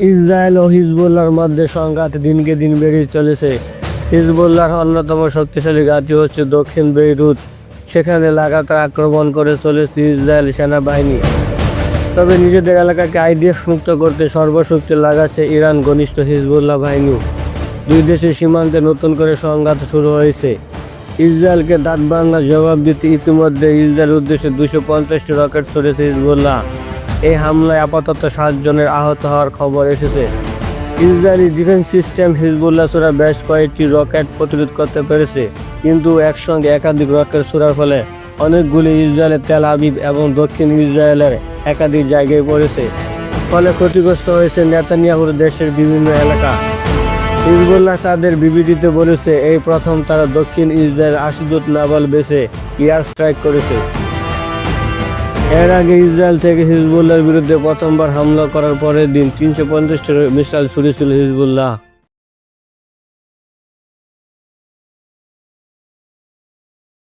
Israel ও হিজবুল্লার মধ্যে সংঘাত দিনকে দিন বেড়ে চলেছে। হিজবুল্লাহর অন্যতম শক্তিশালী ঘাঁটি হচ্ছে দক্ষিণ বেইরুত। সেখানে লাগাতার আক্রমণ করে চলেছে ইসরায়েল সেনাবাহিনী। তবে নিজেদের এলাকাকে আইডিএফ মুক্ত করতে সর্বশক্তি লাগাচ্ছে ইরান ঘনিষ্ঠ হিজবুল্লাহ বাহিনী। দুই দেশের সীমান্তে নতুন করে সংঘাত শুরু হয়েছে। ইসরায়েলকে দাঁত বাংলা জবাব দিতে ইতিমধ্যে ইসরায়েল উদ্দেশ্যে দুশো পঞ্চাশটি রকেট ছড়েছে হিজবুল্লাহ। এই হামলায় আপাতত সাতজনের আহত হওয়ার খবর এসেছে। ইসরায়েলি ডিফেন্স সিস্টেম হিজবুল্লাহ ছোড়া বেশ কয়েকটি রকেট প্রতিরোধ করতে পেরেছে, কিন্তু একসঙ্গে একাধিক রকেট ছোড়ার ফলে অনেকগুলি ইসরায়েলের তেল আবিব এবং দক্ষিণ ইসরায়েলের একাধিক জায়গায় পড়েছে। ফলে ক্ষতিগ্রস্ত হয়েছে নেতানিয়াহুর দেশের বিভিন্ন এলাকা। হিজবুল্লাহ তাদের বিবৃতিতে বলেছে, এই প্রথম তারা দক্ষিণ ইসরায়েল আশিদুত নাবাল বেসে এয়ার স্ট্রাইক করেছে। এর আগে ইসরায়েল থেকে হিজবুল্লাহর বিরুদ্ধে প্রথমবার হামলা করার পরের দিন তিনশো পঞ্চাশটি মিসাইল ছুড়েছিল হিজবুল্লাহ।